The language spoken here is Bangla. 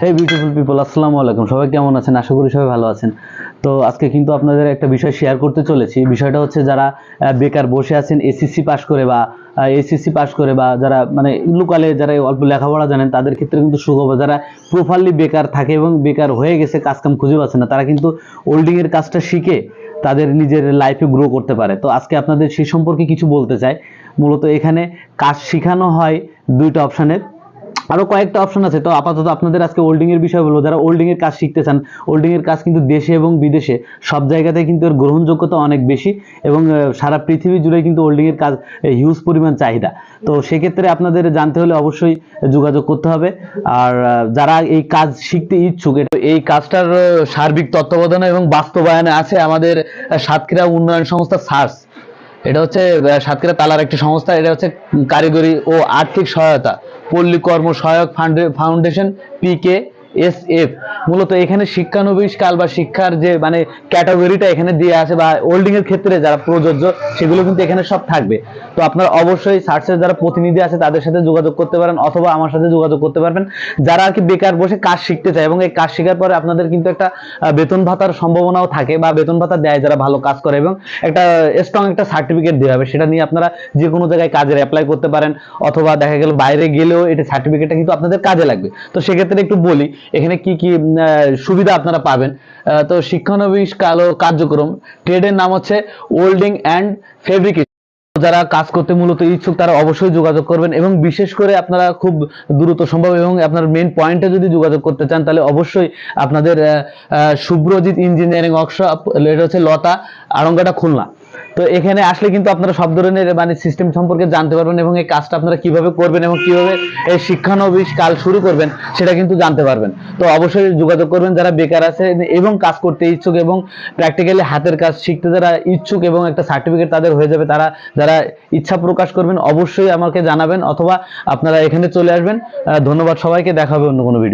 হে বিউটিফুল পিপল আসসালামু আলাইকুম। সবাই কেমন আছেন? আশা করি সবাই ভালো আছেন। তো আজকে কিন্তু আপনাদের একটা বিষয় শেয়ার করতে চলেছি। বিষয়টা হচ্ছে যারা বেকার বসে আছেন এসএসসি পাশ করে বা এসএসসি পাশ করে বা যারা মানে লোকালে যারা অল্প লেখাপড়া জানেন, তাদের ক্ষেত্রে কিন্তু সুখবর। যারা প্রপারলি বেকার থাকে এবং বেকার হয়ে গেছে, কাজকাম খুঁজে পাচ্ছে না, তারা কিন্তু হোল্ডিংয়ের কাজটা শিখে তাদের নিজের লাইফে গ্রো করতে পারে। তো আজকে আপনাদের সেই সম্পর্কে কিছু বলতে চাই। মূলত এখানে কাজ শেখানো হয় দুইটা অপশানের আরও কয়েকটা অপশন আছে, তো আপাতত আপনাদের আজকে হোল্ডিং এর বিষয় বলব। যারা হোল্ডিং এর কাজ শিখতে চান হোল্ডিং এর কাজ কিন্তু দেশে এবং বিদেশে, সব জায়গাতে কিন্তু এর গ্রহণযোগ্যতা অনেক বেশি এবং সারা পৃথিবী জুড়ে কিন্তু হোল্ডিং এর কাজ হিউজ পরিমাণ চাহিদা। তো সেক্ষেত্রে আপনাদের জানতে হলে অবশ্যই যোগাযোগ করতে হবে। আর যারা এই কাজ শিখতে ইচ্ছুক এই কাজটার সার্বিক তত্ত্বাবধানে এবং বাস্তবায়নে আছে আমাদের সাতক্ষীরা উন্নয়ন সংস্থা সার্স এটা হচ্ছে সাতক্ষীরা তালার একটি সংস্থা, এটা হচ্ছে কারিগরি ও আর্থিক সহায়তা। পল্লী কর্ম সহায়ক ফান্ডে- ফাউন্ডেশন পিকে এস এফ মূলত এখানে শিক্ষানবিষ্কাল বা শিক্ষার যে মানে ক্যাটাগরিটা এখানে দিয়ে আছে বা হোল্ডিং এর ক্ষেত্রে যারা প্রযোজ্য, সেগুলো কিন্তু এখানে সব থাকবে। তো আপনারা অবশ্যই সার্চের যারা প্রতিনিধি আছে, তাদের সাথে যোগাযোগ করতে পারেন অথবা আমার সাথে যোগাযোগ করতে পারবেন। যারা আর কি বেকার বসে কাজ শিখতে চায় এবং এই কাজ শেখার পরে আপনাদের কিন্তু একটা বেতন ভাতার সম্ভাবনাও থাকে বা বেতন ভাতা দেয় যারা ভালো কাজ করে এবং একটা স্ট্রং একটা সার্টিফিকেট দেওয়া হবে। সেটা নিয়ে আপনারা যে কোনো জায়গায় কাজের অ্যাপ্লাই করতে পারেন অথবা দেখা গেল বাইরে গেলেও এটা সার্টিফিকেটটা কিন্তু আপনাদের কাজে লাগবে। তো সেক্ষেত্রে একটু বলি এখানে কি কি সুবিধা আপনারা পাবেন? তো শিক্ষানবিশ কালো কার্যক্রম। ট্রেডের নাম হচ্ছে ওল্ডিং অ্যান্ড ফেব্রিকেশন যারা কাজ করতে মূলত ইচ্ছুক, তারা অবশ্যই যোগাযোগ করবেন এবং বিশেষ করে আপনারা খুব দ্রুত সম্ভব এবং আপনার মেন পয়েন্টে যদি যোগাযোগ করতে চান, তাহলে অবশ্যই আপনাদের শুভ্রজিৎ ইঞ্জিনিয়ারিং ওয়ার্কশপ এটা হচ্ছে লতা, আড়ঙ্গাটা খুলনা। তো এখানে আসলে কিন্তু আপনারা সব ধরনের মানে সিস্টেম সম্পর্কে জানতে পারবেন এবং এই কাজটা আপনারা কীভাবে করবেন এবং কীভাবে এই শিক্ষানবিশ কাল শুরু করবেন সেটা কিন্তু জানতে পারবেন। তো অবশ্যই যোগাযোগ করবেন যারা বেকার আছে এবং কাজ করতে ইচ্ছুক এবং প্র্যাকটিক্যালি হাতের কাজ শিখতে যারা ইচ্ছুক এবং একটা সার্টিফিকেট তাদের হয়ে যাবে, তারা, যারা ইচ্ছা প্রকাশ করবেন অবশ্যই আমাকে জানাবেন অথবা আপনারা এখানে চলে আসবেন। ধন্যবাদ সবাইকে, দেখা হবে অন্য কোনো ভিডিও